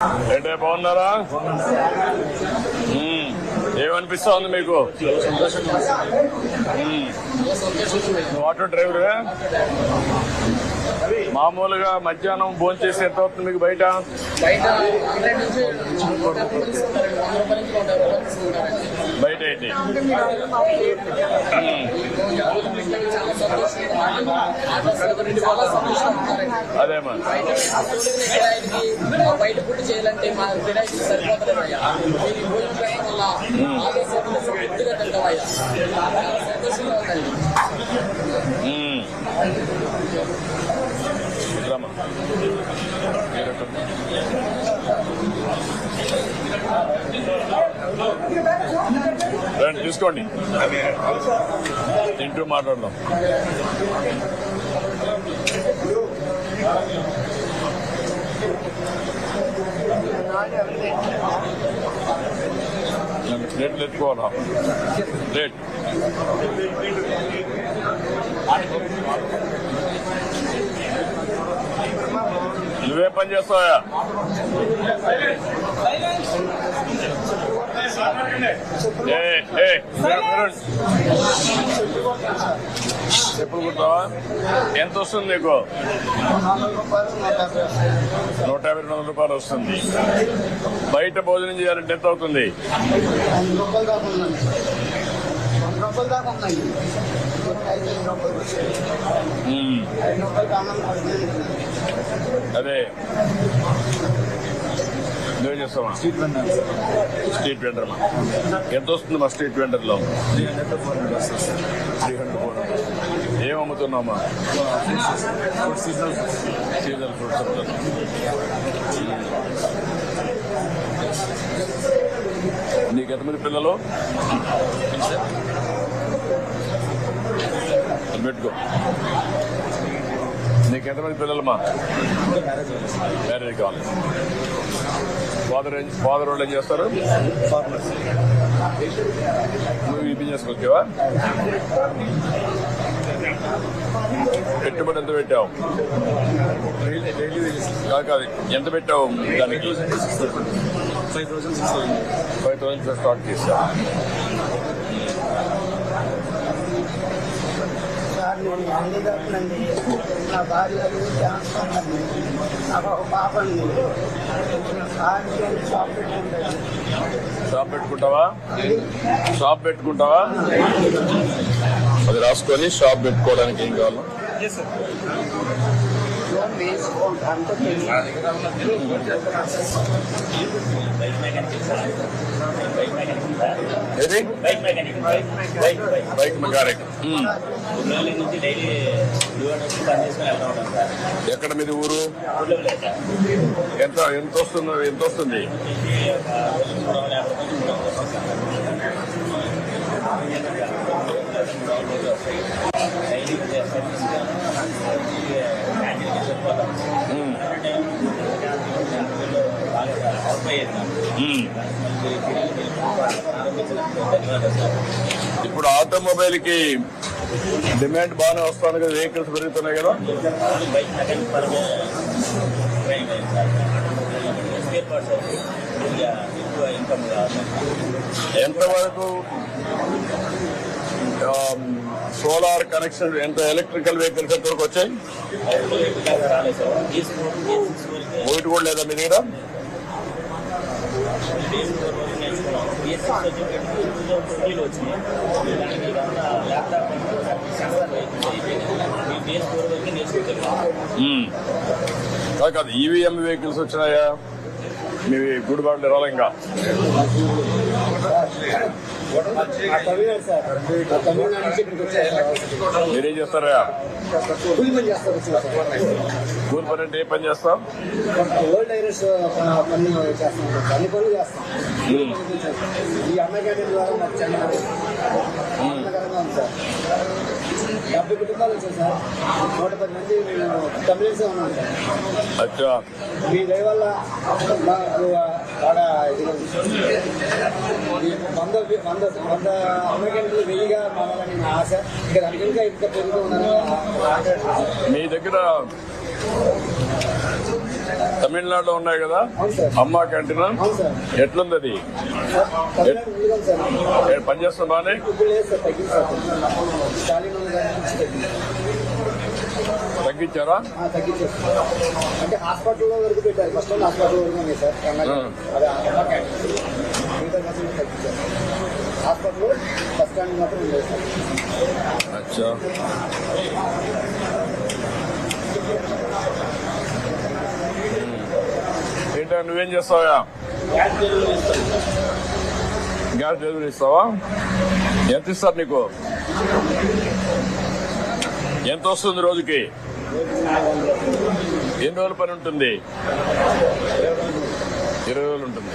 ఏంటే బాగున్నారా? ఏమనిపిస్తా ఉంది మీకు? Auto driver? మామూలుగా మధ్యాహ్నం భోజనం చేసి ఎంత అవుతుంది మీకు బయట? బయట అయితే మ్మ్. చాలా సంతోషంగా ఆటో సౌకర్యం చాలా సంతోషంగా ఉన్నారండి అదే మరి. బయట ఫుడ్ చేయాలంటే మా సరిపోతలేదయ్యా. భోజనం పెట్టడం వల్ల సంతోషంగా ఉందండి మ్మ్. రమ్మా. రండి తీసుకోండి. తింటూ మాట్లాడదాం. ప్లేట్లు ఎత్తుకోవాలా? ప్లేట్. నువ్వే పని చేస్తావా చెప్పులు కుడతావా? ఎంత వస్తుంది నీకు? నూట యాభై రెండు వందల రూపాయలు వస్తుంది. బయట భోజనం చేయాలంటే ఎంత అవుతుంది? రూపాయలు అదే. నువ్వేం చేస్తావా? స్ట్రీట్ వెండర్ స్ట్రీట్ వెండర్ ఎంత వస్తుంది మా street వెండర్లో? Three hundred to four hundred వస్తుంది సార్ త్రీ హండ్రెడ్ ఫోర్ ఏం అమ్ముతున్నామా సీజనల్ సీజనల్ ఫ్రూట్స్ అమ్ముతున్నాం నీకు ఎంతమంది పిల్లలు పెట్టుకో. నీకు ఎంతమంది పిల్లలమ్మా? మ్యారేజ్ కాలేజ్ ఫాదర్ ఫాదర్ వాళ్ళు ఏం చేస్తారు? నువ్వు ఈ బిజినెస్కి వచ్చావా? పెట్టుబడి ఎంత పెట్టావు? కాదు కాదు ఎంత పెట్టావు దానికి? Six five thousand six five thousand start చేసా సార్ నేను నా భార్య క్యాన్సర్ ఉందండి నాకు ఒక షాప్ పెట్టుకుంటాను. షాప్ పెట్టుకుంటావా? షాప్ పెట్టుకుంటావా? అది రాసుకొని షాప్ పెట్టుకోవడానికి ఏం కావాలి? లోన్ వేసుకుంటాను ఏది? Bike mechanic. ఎక్కడ మీది ఊరు? ఎంత ఎంత వస్తుంది ఎంత వస్తుంది? ఒక ఇప్పుడు ఆటోమొబైల్కి డిమాండ్ బాగానే వస్తాను కదా వెహికల్స్ పెరుగుతున్నాయి కదా? ఎంత వరకు? సోలార్ కనెక్షన్ ఎంత ఎలక్ట్రికల్ వెహికల్స్ ఎంతవరకు వచ్చాయి? ఒకటి కూడా లేదా మీ దగ్గర? ఉమ్. కాదు ఈవీఎం వెహికల్స్ వచ్చినాయా? మీ గుడిబాట్లు రాలే ఇంకా తమిళనాడు సార్ తమిళనాడు నుంచి ఇక్కడికి వచ్చారు మీరేం చేస్తారా కూలి పని చేస్తారు కూలి పని అంటే ఏ పని చేస్తాం ఓల్డ్ ఐరస్ పని చేస్తాం. అన్ని పనులు చేస్తాం. ఈ అమ్మాయి ద్వారా మాకు చాలా ఆనందకరంగా ఉంది సార్ డెబ్బై కుటుంబాలు వచ్చాయి సార్ నూట పది మంది మేము తమిళన్స్ ఉన్నాం సార్ మీ దయ వల్ల బాగా వంద వంద వంద అమెరికన్లు వెయ్యిగా మారాలని నా ఆశ. ఇక దానికి ఇంకా ఇంకా పెరుగుతూ ఉందని ఆశ. మీ దగ్గర తమిళనాడులో ఉన్నాయి కదా? అమ్మా క్యాంటీన్? ఎట్లుంది అది పనిచేస్తుంది బానే తగ్గించారా? అంటే హాస్పిటల్లో వరకు పెట్టారు. ఫస్ట్ హాస్పిటల్ వరకు సార్. మిగతా తగ్గించారు బస్ స్టాండ్ మాత్రం అచ్చా ఏంటో నువ్వేం చేస్తావా గ్యాస్ డెలివరీ ఇస్తావా? ఎంత ఇస్తారు నీకు? ఎంత వస్తుంది రోజుకి? ఎన్ని రోజుల పని ఉంటుంది ఇరవై రోజులు ఉంటుంది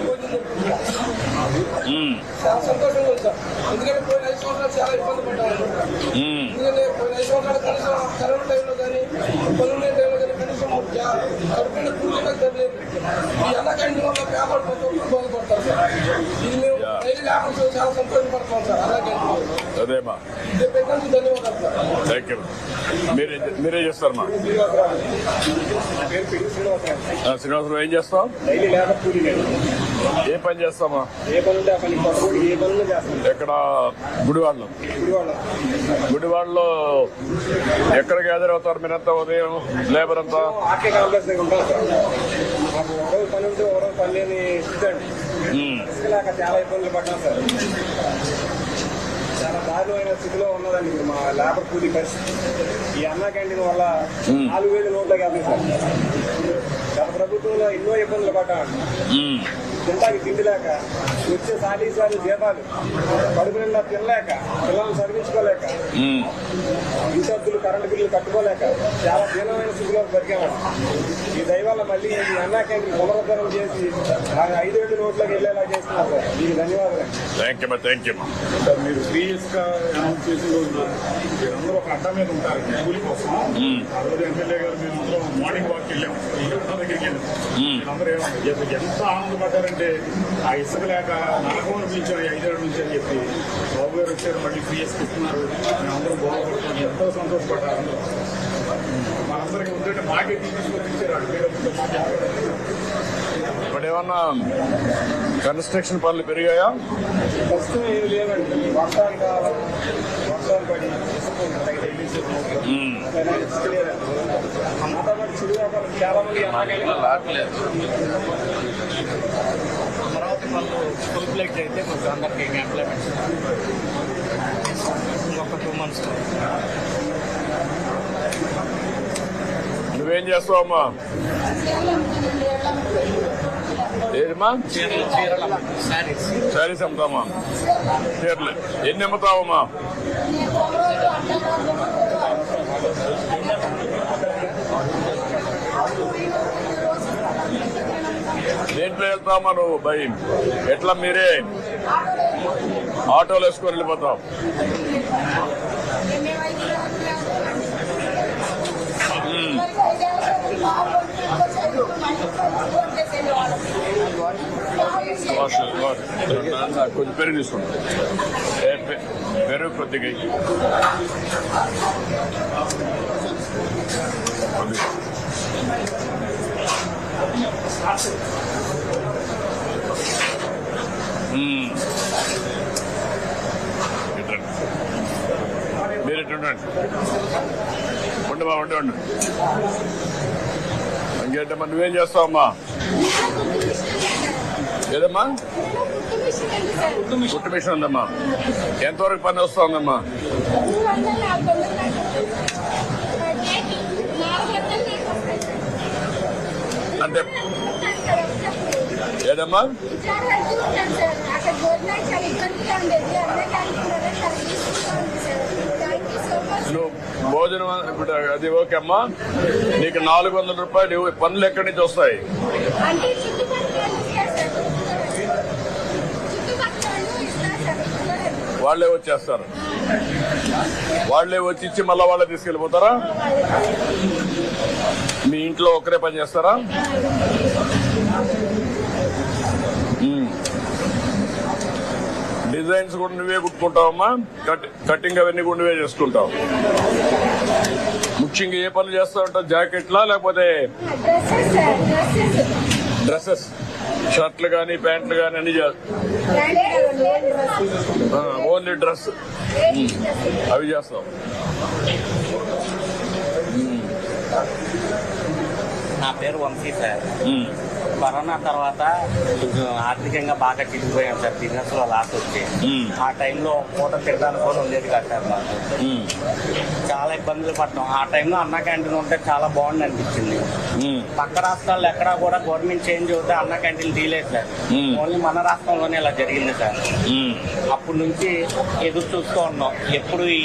భోజనం దొరుకుతుంది ఉమ్. చాలా సంతోషంగా ఉంది సార్. ఎందుకంటే పోయిన ఐదు సంవత్సరాలు చాలా ఇబ్బంది పడ్డాము ఉమ్. ఎందుకంటే పోయిన ఐదు సంవత్సరాలు కనీసం కరోనా టైంలో కానీ పనులు టైంలో కానీ కనీసం కడుపున పూర్తిగా తెలియదు ఈ అన్న క్యాంటీన్ వల్ల పేపర్ ప్రతి ఒక్కరు బాగుపడతారు సార్ ఇది మేము డైలీ లేకుండా చాలా సంతోషపడతాం సార్ అన్న క్యాంటీన్ అదేమా ఇది పెట్టినందుకు ధన్యవాదాలు సార్ థ్యాంక్ యూ మీరే మీరే పేరు పిడి శ్రీనివాసరావు ఏం చేస్తావు? డైలీ లేబర్ కూలీ నేను ఏ పని చేస్తామా? ఎక్కడ? గుడివాడలో. గుడివాడలో. ఎక్కడ గ్యాదర్ అవుతారు? మీరంతా ఉదయం లేబర్ అంతా చాలా ఇబ్బందులు పడ్డాం సార్. చాలా దారుణమైన స్థితిలో ఉన్నదండి మా లేబర్ కూలీ పరిస్థితి. ఈ అన్నా క్యాంటీన్ వల్ల నాలుగు వేలు నోట్లోకి వెళ్తాయి సార్. గత ప్రభుత్వంలో ఎన్నో ఇబ్బందులు పడ్డామండి ఉమ్. తింటాకి తిండి లేక వచ్చే సాటి సారి జీతాలు కడుపు నిండా తినలేక పిల్లల్ని చదివించుకోలేక. విద్యార్థులు కరెంటు బిల్లులు కట్టుకోలేక చాలా దీనమైన స్థితిలో బతికామండి ఈ దయవల్ల మళ్ళీ ఈ అన్నా క్యాంటీన్ పునరుద్ధరణ చేసి ఆ ఐదేళ్ళు నోట్లోకి వెళ్ళేలా చేస్తున్నారు సార్. మీకు ధన్యవాదాలు. Thank you thank you sir మీరు త్రీ ఇయర్స్గా అనౌన్స్ చేసిన రోజు మీరందరూ ఒక అడ్డా మీద ఉంటారు. కూలి కోసం. ఆ రోజు ఎమ్మెల్యే గారు మేము అందరం మార్నింగ్ వాక్ వెళ్ళాం. ఈ అడ్డా దగ్గరికి వెళ్ళాం. మీరందరూ ఏమన్నా ఎంత- ఎంత ఆనందపడ్డారంటే ఆ ఇసుక లేక అనిపించారు ఈ ఐదేళ్ళ నుంచి అని చెప్పి బాబు గారు వచ్చారు మళ్ళీ ఇయర్స్ ఇస్తున్నారు మేమందరం బాగుపడుతున్నాం ఎంతో సంతోషపడ్డారు. అందరూ మనందరికీ ఉంటే మాకే మాకే ఇప్పుడు ఏమన్నా కన్స్ట్రక్షన్ పనులు పెరిగాయా? ప్రస్తుతం ఏమి లేవండి వర్షాలు కాలం వర్షాలు పడి లేదండి. చాలా మంది అమరావతి వాళ్ళు ఫుల్ ప్లేట్ అయితే కొంచెం అందరికి ఎంప్లాయ్మెంట్ ఇంకొక టూ మంత్స్ నువ్వేం చేస్తావమ్మా? శారీస్ శారీస్ అమ్ముతామా? చీరలు. ఎన్ని అమ్ముతావమ్మా? దేంట్లో వెళ్తామా నువ్వు భయం. ఎట్లా మీరే? ఆటోలు వేసుకొని వెళ్ళిపోతాం. కొంచెం పెరుగు తీసుకుంటాం పెరుగు కొద్దిగా ఇయ్యి. కొద్దిగా. మ్మ్. ఇట్రండి. మీరు ఇటు ఉండండి ఉండు బా ఉండు ఉండు ఇంకేంటమ్మా నువ్వేం చేస్తావమ్మా ఏదమ్మా మిషన్. కుట్టు మిషన్ ఉందమ్మా. ఎంతవరకు పని వస్తుందమ్మా మూడు వందలు నాలుగు వందలు దాకా డేకి నాలుగు వందలు దాకా వస్తాయి సార్ అంటే ఏదమ్మా విచారణ వెళ్తూ ఉంటాను సార్ అక్కడ భోజనాలు చాలా ఇబ్బందిగా ఉండేది అందరికీ అనుకున్నారా చాలా తీసుకుంటా ఉంది సార్ థ్యాంక్ యూ అంటే ఏదమ్మా? నువ్వు భోజనం ఇప్పుడు అది ఓకే అమ్మా. నీకు నాలుగు వందల రూపాయలు పనులు ఎక్కడి నుంచి వస్తాయి? వాళ్ళే వాళ్ళే వచ్చేస్తారు. వాళ్ళే వచ్చి ఇచ్చి మళ్ళా వాళ్ళే తీసుకెళ్ళిపోతారా? మీ ఇంట్లో ఒకరే పని చేస్తారా? డిజైన్స్ కూడా నువ్వే కుట్టుకుంటావమ్మా? కట్ కటింగ్ అవన్నీ కూడా నువ్వే చేసుకుంటావు. ముఖ్యంగా ఏ పనులు చేస్తా ఉంటావు? జాకెట్లా లేకపోతే డ్రెస్సెస్? డ్రెస్సెస్ షర్ట్లు కానీ ప్యాంట్లు కానీ అన్ని ఓన్లీ డ్రెస్. అవి చేస్తాం నా పేరు వంశీ సార్. కరోనా తర్వాత ఆర్థికంగా బాగా చిరిగిపోయాం సార్ బిజినెస్లో లాస్ వచ్చి. ఆ టైంలో పూట కూడా ఉండేది కాదు సార్ మాకు. చాలా ఇబ్బందులు పడ్డాం ఆ టైంలో అన్న క్యాంటీన్ ఉంటే చాలా బాగుంది అనిపించింది. పక్క రాష్ట్రాల్లో ఎక్కడా కూడా గవర్నమెంట్ చేంజ్ అవుతే అన్న క్యాంటీన్ తీయలేదు సార్. ఓన్లీ మన రాష్ట్రంలోనే ఇలా జరిగింది సార్. అప్పటి నుంచి ఎదురు చూస్తూ ఉన్నాం ఎప్పుడు ఈ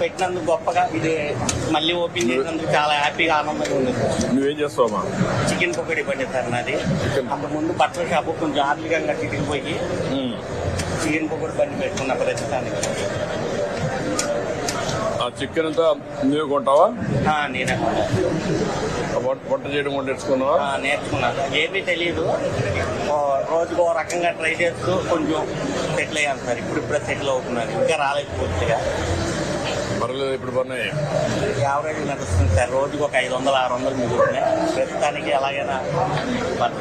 పెట్టినందుకు గొప్పగా ఇది మళ్ళీ ఓపెన్ చేసినందుకు చాలా హ్యాపీగా ఆనందంగా ఉంది. నువ్వేం చేస్తావమ్మా? చికెన్ పొగడి బండి సార్ నాది. అంత ముందు బట్టల షాపు కొంచెం ఆర్థికంగా చిరిగిపోయి మ్మ్. చికెన్ పొగడి బండి పెట్టుకున్న ప్రస్తుతానికి. ఆ చికెన్ అంతా నువ్వే కొంటావా? నేనే. వంట చేయడం కూడా నేర్చుకున్నావా? నేర్చుకున్నాను ఏమీ తెలియదు రోజుకు ఓ రకంగా ట్రై చేస్తూ కొంచెం సెటిల్ అయ్యాను సార్. ఇప్పుడు ఇప్పుడే సెటిల్ అవుతున్నాను. ఇంకా రాలేదు పూర్తిగా. పర్లేదు ఇప్పుడు పన్నాయి యావరేజ్ నడుస్తుంది సార్ రోజుకు ఒక ఐదు వందలు ఆరు వందలు మిగులుతున్నాయి. ప్రస్తుతానికి ఎలాగైనా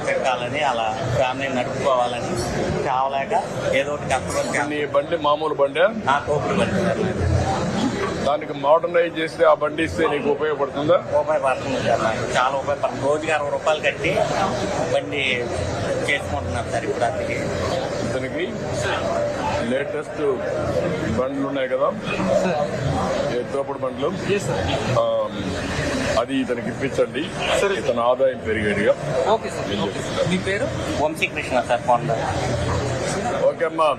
పెట్టాలని అలా ఫ్యామిలీని నడుపుకోవాలని కావలేక ఏదో ఒకటి కష్టపడి బండి మామూలు బండి? నా తోపుడు బండి సార్. దానికి మోడర్నైజ్ చేస్తే ఆ బండి ఇస్తే నీకు ఉపయోగపడుతుందా? ఉపయోగపడుతుంది సార్ నాకు. చాలా ఉపయోగపడుతుంది. రోజుకి అరవై రూపాయలు కట్టి బండి చేసుకుంటున్నాను సార్ ఇప్పుడు అతనికి ఇతనికి? లేటెస్ట్ బండ్లు ఉన్నాయి కదా? ఏ తోపుడు బండ్లు? అది ఇతనికి ఇప్పించండి. ఇతని ఆదాయం పెరిగేదిగా. ఓకే సార్ మీ పేరు? వంశీకృష్ణ సార్ కొండ ఓకే అమ్మా.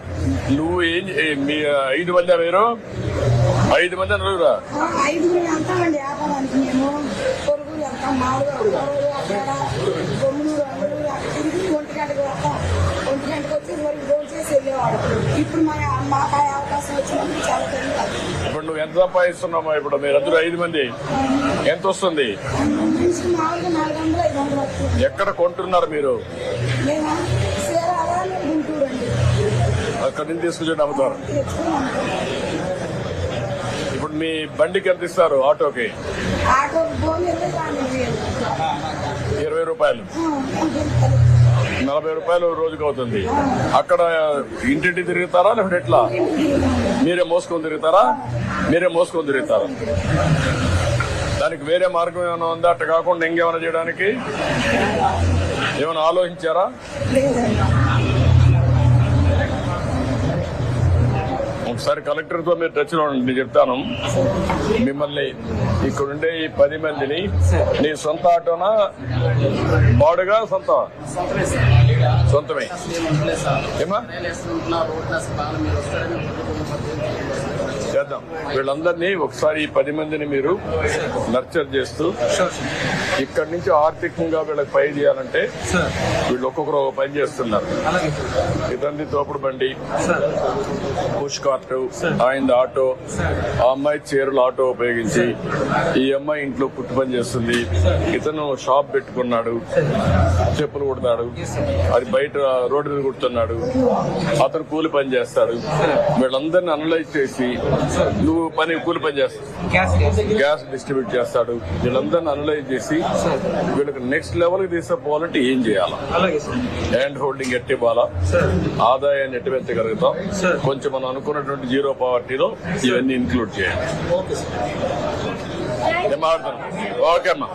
నువ్వు ఏం మీ ఐదు మంది మీరు? ఐదు మంది నలుగురా ఇప్పుడు మాకు అవకాశం చాలా నువ్వు ఎంత సంపాదిస్తున్నామా ఇప్పుడు మీరందరూ ఐదు మంది. ఎంత వస్తుంది? ఎక్కడ కొంటున్నారు మీరు? అక్కడి నుంచి తీసుకొచ్చి అమ్ముతారు. ఇప్పుడు మీ బండికి ఎంత ఇస్తారు ఆటోకి? ఇరవై రూపాయలు. నలభై రూపాయలు రోజుకి అవుతుంది అక్కడ ఇంటింటి తిరుగుతారా లేకపోతే ఎట్లా? మీరే మోసుకొని తిరుగుతారా? మీరే మోసుకొని తిరుగుతారా? దానికి వేరే మార్గం ఏమైనా ఉందా? అట్ట కాకుండా ఇంకేమైనా చేయడానికి? ఏమైనా ఆలోచించారా? ఒకసారి కలెక్టర్తో మీరు టచ్లో ఉండండి చెప్తాను. మిమ్మల్ని ఇక్కడుండే ఈ పది మందిని నీ సొంత ఆటోనా? బాడుగా సొంత సొంతమే. ఏమా చేద్దాం. వీళ్ళందరినీ ఒకసారి ఈ పది మందిని మీరు నర్చర్ చేస్తూ ఇక్కడి నుంచి ఆర్థికంగా వీళ్ళకి పై చేయాలంటే వీళ్ళు ఒక్కొక్కరు ఒక పని చేస్తున్నారు. ఇదండి తోపుడు బండి పుష్ కార్ట్ ఆయన ఆటో ఆ అమ్మాయి చీరలు ఆటో ఉపయోగించి ఈ అమ్మాయి ఇంట్లో కుట్టు పని చేస్తుంది. ఇతను షాప్ పెట్టుకున్నాడు చెప్పులు కుడతాడు అది బయట రోడ్డు మీద కుడుతున్నాడు అతను కూలి పని చేస్తాడు. వీళ్ళందరినీ అనలైజ్ చేసి నువ్వు పని కూలి పని చేస్తావు గ్యాస్ డిస్ట్రిబ్యూట్ చేస్తాడు. వీళ్ళందరినీ అనలైజ్ చేసి వీళ్ళకి నెక్స్ట్ లెవెల్కి తీసుకుపోవాలంటే ఏం చేయాలా? హ్యాండ్ హోల్డింగ్ ఎట్టి ఇవ్వాలా? ఆదాయాన్ని ఎట్టి పెంచగలుగుతాం? కొంచెం మనం అనుకున్నటువంటి జీరో పావర్టీలో ఇవన్నీ ఇంక్లూడ్ మాట్లాడుతున్నాం ఓకే అమ్మా.